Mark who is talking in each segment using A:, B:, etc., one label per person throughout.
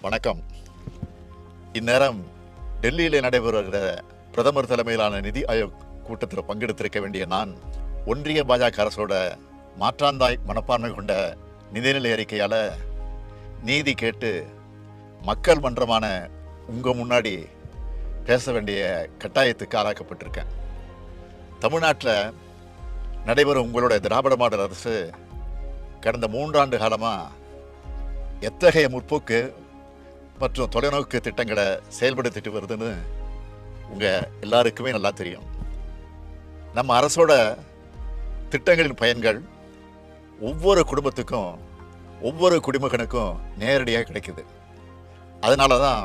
A: வணக்கம். இந்நேரம் டெல்லியில் நடைபெறுகிற பிரதமர் தலைமையிலான நிதி ஆயோக் கூட்டத்தில் பங்கெடுத்திருக்க வேண்டிய நான் ஒன்றிய பாஜக அரசோட மாற்றாந்தாய் மனப்பான்மை கொண்ட நிதிநிலை அறிக்கையால் நீதி கேட்டு மக்கள் மன்றமான உங்கள் முன்னாடி பேச வேண்டிய கட்டாயத்துக்கு ஆளாக்கப்பட்டிருக்கேன். தமிழ்நாட்டில் நடைபெறும் உங்களுடைய திராவிட மாடல் அரசு கடந்த மூன்றாண்டு காலமாக எத்தகைய முற்போக்கு மற்றும் தொலைநோக்கு திட்டங்களை செயல்படுத்திட்டு வருதுன்னு உங்கள் எல்லாருக்குமே நல்லா தெரியும். நம்ம அரசோட திட்டங்களின் பயன்கள் ஒவ்வொரு குடும்பத்துக்கும் ஒவ்வொரு குடிமகனுக்கும் நேரடியாக கிடைக்குது. அதனால தான்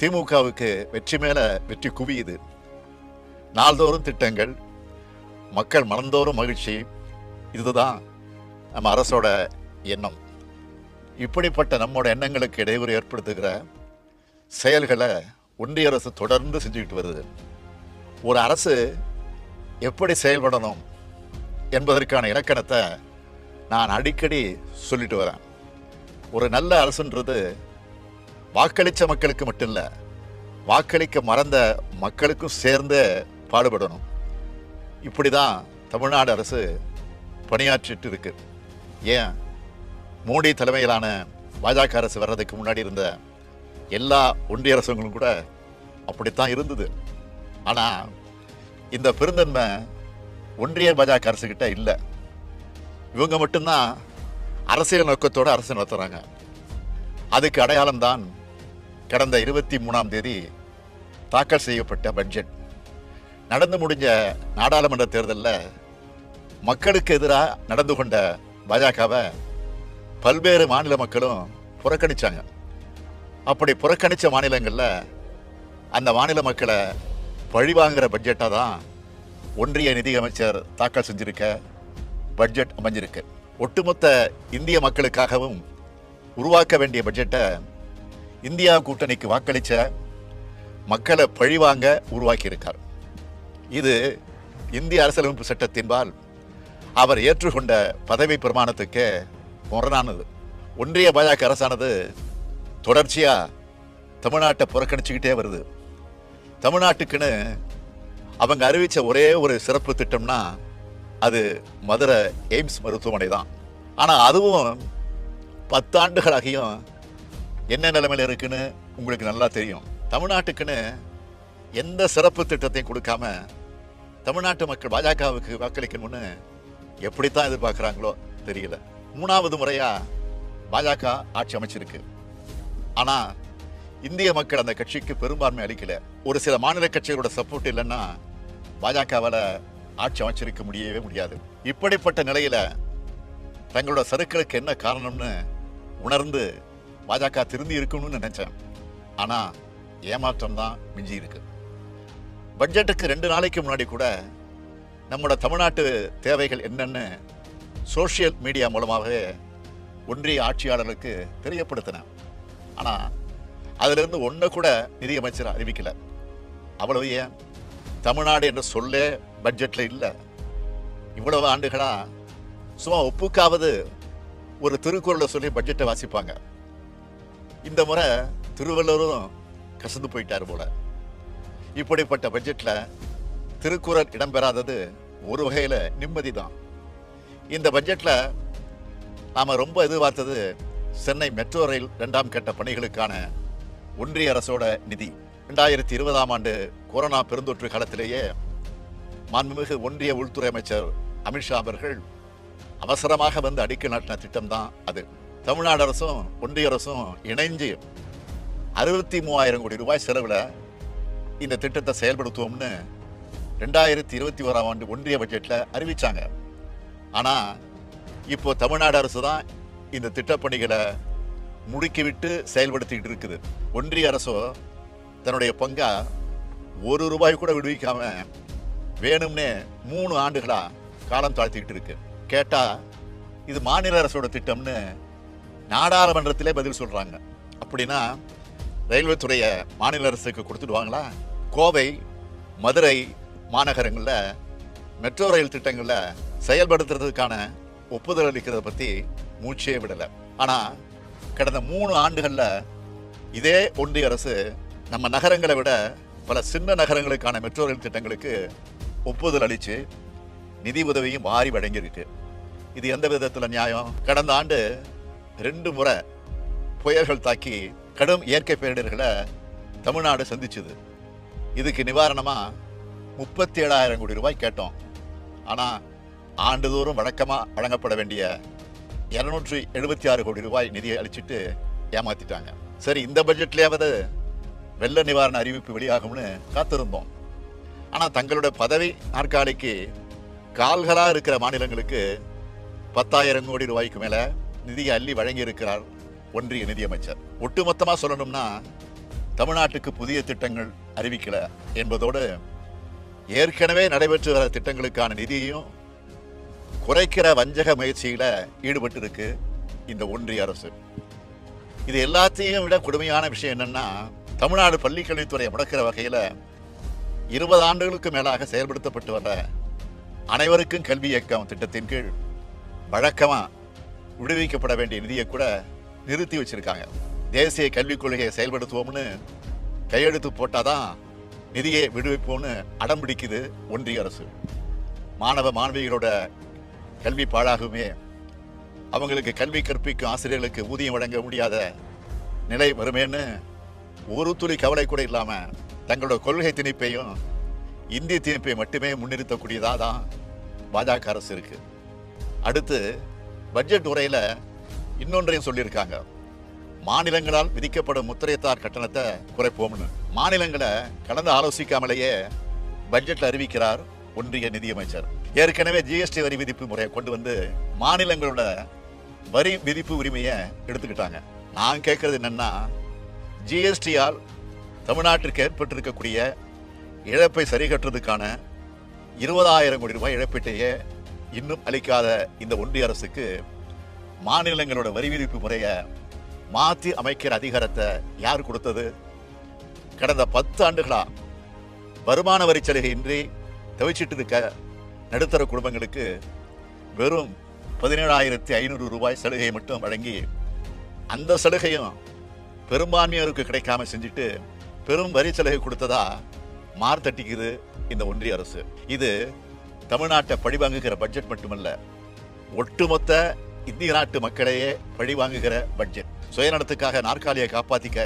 A: திமுகவுக்கு வெற்றி மேலே வெற்றி குவியுது. நாள்தோறும் திட்டங்கள் மக்கள் மனந்தோறும் மகிழ்ச்சி இதுதான் நம்ம அரசோட எண்ணம். இப்படிப்பட்ட நம்மோட எண்ணங்களுக்கு இடையூறு ஏற்படுத்துகிற செயல்களை ஒன்றிய அரசு தொடர்ந்து செஞ்சுக்கிட்டு வருது. ஒரு அரசு எப்படி செயல்படணும் என்பதற்கான இலக்கணத்தை நான் அடிக்கடி சொல்லிட்டு வரேன். ஒரு நல்ல அரசுன்றது வாக்களித்த மக்களுக்கு மட்டும் இல்லை வாக்களிக்க மறந்த மக்களுக்கும் சேர்ந்து பாடுபடணும். இப்படி தான் தமிழ்நாடு அரசு பணியாற்றிட்டு இருக்கு. ஏன்? மோடி தலைமையிலான பாஜக அரசு வர்றதுக்கு முன்னாடி இருந்த எல்லா ஒன்றிய அரசுகளும் கூட அப்படித்தான் இருந்தது. ஆனால் இந்த பெருந்தன்மை ஒன்றிய பாஜக அரசுக்கிட்ட இல்லை. இவங்க மட்டும்தான் அரசியல் நோக்கத்தோடு அரசு நடத்துகிறாங்க அதுக்கு அடையாளம்தான் கடந்த இருபத்தி மூணாம் தேதி தாக்கல் செய்யப்பட்ட பட்ஜெட். நடந்து முடிஞ்ச நாடாளுமன்ற தேர்தலில் மக்களுக்கு எதிராக நடந்து கொண்ட பாஜகவை பல்வேறு மாநில மக்களும் புறக்கணிச்சாங்க. அப்படி புறக்கணித்த மாநிலங்களில் அந்த மாநில மக்களை பழிவாங்கிற பட்ஜெட்டாக தான் ஒன்றிய நிதியமைச்சர் தாக்கல் செஞ்சிருக்க பட்ஜெட் அமைஞ்சிருக்கு. ஒட்டுமொத்த இந்திய மக்களுக்காகவும் உருவாக்க வேண்டிய பட்ஜெட்டை இந்தியா கூட்டணிக்கு வாக்களித்த மக்களை பழிவாங்க உருவாக்கியிருக்கார். இது இந்திய அரசியலமைப்பு சட்டத்தின்பால் அவர் ஏற்றுக்கொண்ட பதவி பிரமாணத்துக்கு முரணானது. ஒன்றிய பாஜக அரசானது தொடர்ச்சியாக தமிழ்நாட்டை புறக்கணிச்சுக்கிட்டே வருது. தமிழ்நாட்டுக்குன்னு அவங்க அறிவித்த ஒரே ஒரு சிறப்பு திட்டம்னா அது மதுரை எய்ம்ஸ் மருத்துவமனை தான் ஆனால் அதுவும் பத்தாண்டுகளாகியும் என்ன நிலைமையில் இருக்குன்னு உங்களுக்கு நல்லா தெரியும். தமிழ்நாட்டுக்குன்னு எந்த சிறப்பு திட்டத்தையும் கொடுக்காம தமிழ்நாட்டு மக்கள் பாஜகவுக்கு வாக்களிக்கணும்னு எப்படித்தான் எதிர்பார்க்குறாங்களோ தெரியல. மூணாவது முறையாக பாஜக ஆட்சி அமைச்சிருக்கு. ஆனால் இந்திய மக்கள் அந்த கட்சிக்கு பெரும்பான்மை அளிக்கல. ஒரு சில மாநில கட்சிகளோட சப்போர்ட் இல்லைன்னா பாஜகவால் ஆட்சி அமைச்சிருக்க முடியவே முடியாது. இப்படிப்பட்ட நிலையில தங்களோட சறுக்களுக்கு என்ன காரணம்னு உணர்ந்து பாஜக திருந்தி இருக்கணும்னு நினைச்சேன். ஆனா ஏமாற்றம் தான் மிஞ்சி இருக்கு. பட்ஜெட்டுக்கு ரெண்டு நாளைக்கு முன்னாடி கூட நம்மளோட தமிழ்நாட்டு தேவைகள் என்னன்னு சோஷியல் மீடியா மூலமாகவே ஒன்றிய ஆட்சியாளர்களுக்கு தெரியப்படுத்தினேன் ஆனால் அதிலிருந்து ஒன்றை கூட நிதியமைச்சர் அறிவிக்கல. அவ்வளவு ஏன்? தமிழ்நாடு என்ற சொல்லே பட்ஜெட்டில் இல்லை. இவ்வளவு ஆண்டுகளாக சும்மா ஒப்புக்காவது ஒரு திருக்குறளை சொல்லி பட்ஜெட்டை வாசிப்பாங்க. இந்த முறை திருவள்ளுவரும் கசந்து போயிட்டார் போல. இப்படிப்பட்ட பட்ஜெட்டில் திருக்குறள் இடம்பெறாதது ஒரு வகையில் நிம்மதி தான் இந்த பட்ஜெட்டில் நாம் ரொம்ப எதிர்பார்த்தது சென்னை மெட்ரோ ரயில் ரெண்டாம் கட்ட பணிகளுக்கான ஒன்றிய அரசோட நிதி. ரெண்டாயிரத்தி இருபதாம் ஆண்டு கொரோனா பெருந்தொற்று காலத்திலேயே மாண்புமிகு ஒன்றிய உள்துறை அமைச்சர் அமித்ஷா அவர்கள் அவசரமாக வந்து அடிக்கல் நாட்டின திட்டம் தான் அது. தமிழ்நாடு அரசும் ஒன்றிய அரசும் இணைஞ்சு அறுபத்தி மூவாயிரம் கோடி ரூபாய் செலவில் இந்த திட்டத்தை செயல்படுத்துவோம்னு ரெண்டாயிரத்தி இருபத்தி ஓராம் ஆண்டு ஒன்றிய பட்ஜெட்டில் அறிவித்தாங்க ஆனால் இப்போ தமிழ்நாடு அரசு தான் இந்த திட்டப்பணிகளை முடுக்கிவிட்டு செயல்படுத்திக்கிட்டு இருக்குது. ஒன்றிய அரசோ தன்னுடைய பங்கா ஒரு ரூபாய் கூட விடுவிக்காம வேணும்னே மூணு ஆண்டுகளாக காலம் தாழ்த்திக்கிட்டு இருக்கு. கேட்டால் இது மாநில அரசோட திட்டம்னு நாடாளுமன்றத்திலே பதில் சொல்கிறாங்க அப்படின்னா ரயில்வே துறையை மாநில அரசுக்கு கொடுத்துடுவாங்களா? கோவை மதுரை மாநகரங்களில் மெட்ரோ ரயில் திட்டங்களில் செயல்படுத்துறதுக்கான ஒப்புதல் அளிக்கிறத பற்றி மூச்சே விடலை. ஆனால் கடந்த மூணு ஆண்டுகளில் இதே ஒன்றிய அரசு நம்ம நகரங்களை விட பல சின்ன நகரங்களுக்கான மெட்ரோ ரயில் திட்டங்களுக்கு ஒப்புதல் அளித்து நிதி உதவியும் வாரி வழங்கியிருக்கு. இது எந்த விதத்தில் நியாயம்? கடந்த ஆண்டு ரெண்டு முறை புயல்கள் தாக்கி கடும் இயற்கை பேரிடர்களை தமிழ்நாடு சந்திச்சுது. இதுக்கு நிவாரணமாக முப்பத்தி ஏழாயிரம் கோடி ரூபாய் கேட்டோம். ஆனால் ஆண்டுதோறும் வழக்கமாக வழங்கப்பட வேண்டிய இரநூற்றி எழுபத்தி ஆறு கோடி ரூபாய் நிதியை அளிச்சிட்டு ஏமாத்திட்டாங்க. சரி இந்த பட்ஜெட்லேயாவது வெள்ள நிவாரண அறிவிப்பு வெளியாகும்னு காத்திருந்தோம். ஆனால் தங்களோட பதவி நாற்காலிக்கு கால்களாக இருக்கிற மாநிலங்களுக்கு பத்தாயிரம் கோடி ரூபாய்க்கு மேலே நிதியை அள்ளி வழங்கியிருக்கிறார் ஒன்றிய நிதியமைச்சர். ஒட்டுமொத்தமாக சொல்லணும்னா தமிழ்நாட்டுக்கு புதிய திட்டங்கள் அறிவிக்கல என்பதோடு ஏற்கனவே நடைபெற்று வர திட்டங்களுக்கான நிதியையும் குறைக்கிற வஞ்சக முயற்சியில் ஈடுபட்டு இருக்கு இந்த ஒன்றிய அரசு. இது எல்லாத்தையும் விட கொடுமையான விஷயம் என்னன்னா தமிழ்நாடு பள்ளிக்கல்வித்துறை முடக்கிற வகையில் இருபது ஆண்டுகளுக்கு மேலாக செயல்படுத்தப்பட்டு வர அனைவருக்கும் கல்வி இயக்கம் திட்டத்தின் கீழ் வழக்கமாக விடுவிக்கப்பட வேண்டிய நிதியை கூட நிறுத்தி வச்சிருக்காங்க. தேசிய கல்விக் கொள்கையை செயல்படுத்துவோம்னு கையெழுத்து போட்டால் தான் நிதியை விடுவிப்போம்னு அடம் பிடிக்குது ஒன்றிய அரசு. மாணவ மாணவிகளோட கல்வி பாழாகுமே. அவங்களுக்கு கல்வி கற்பிக்கும் ஆசிரியர்களுக்கு ஊதியம் வழங்க முடியாத நிலை வருமேன்னு ஒரு துளி கவலை கூட இல்லாமல் தங்களோட கொள்கை திணிப்பையும் இந்திய திணிப்பை மட்டுமே முன்னிறுத்தக்கூடியதாக தான் பாஜக அரசு இருக்குது அடுத்து பட்ஜெட் உரையில் இன்னொன்றையும் சொல்லியிருக்காங்க. மாநிலங்களால் விதிக்கப்படும் முத்திரைத்தார் கட்டணத்தை குறைப்போம்னு. மாநிலங்களை கலந்து ஆலோசிக்காமலேயே பட்ஜெட்டில் அறிவிக்கிறார் ஒன்றிய நிதியமைச்சர். ஏற்கனவே ஜிஎஸ்டி வரி விதிப்பு முறையை கொண்டு வந்து மாநிலங்களோட வரி விதிப்பு உரிமையை எடுத்துக்கிட்டாங்க. நான் கேட்கறது என்னன்னா ஜிஎஸ்டியால் தமிழ்நாட்டிற்கு ஏற்பட்டிருக்கக்கூடிய இழப்பை சரி கட்டுறதுக்கான இருபதாயிரம் கோடி ரூபாய் இழப்பீட்டையே இன்னும் அளிக்காத இந்த ஒன்றிய அரசுக்கு மாநிலங்களோட வரி விதிப்பு முறையை மாற்றி அமைக்கிற அதிகாரத்தை யார் கொடுத்தது? கடந்த பத்து ஆண்டுகளாக வருமான வரி சலுகையின்றி தவிச்சிட்டு இருக்க நடுத்தர குடும்பங்களுக்கு வெறும் பதினேழாயிரத்தி ஐநூறு ரூபாய் சலுகையை மட்டும் வழங்கி அந்த சலுகையும் பெரும்பான்மையோருக்கு கிடைக்காம செஞ்சுட்டு பெரும் வரி சலுகை கொடுத்ததா மார்த்தட்டிக்குது இந்த ஒன்றிய அரசு. இது தமிழ்நாட்டை பழிவாங்குகிற பட்ஜெட் மட்டுமல்ல ஒட்டுமொத்த இந்திய நாட்டு மக்களையே பழிவாங்குகிற பட்ஜெட் சுயநலத்துக்காக நாற்காலியை காப்பாற்றிக்க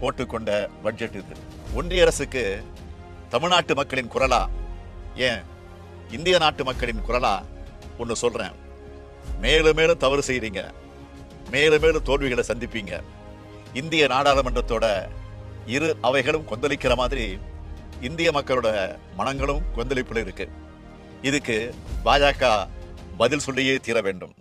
A: போட்டுக்கொண்ட பட்ஜெட் இது. ஒன்றிய அரசுக்கு தமிழ்நாட்டு மக்களின் குரலா ஏன் இந்திய நாட்டு மக்களின் குரலா? ஒன்று சொல்றேன். மேலும் மேலும் தவறு செய்கிறீங்க மேலும் மேலும் தோல்விகளை சந்திப்பீங்க. இந்திய நாடாளுமன்றத்தோட இரு அவைகளும் கொந்தளிக்கிற மாதிரி இந்திய மக்களோட மனங்களும் கொந்தளிப்பில் இருக்கு. இதுக்கு பாஜக பதில் சொல்லியே தீர வேண்டும்.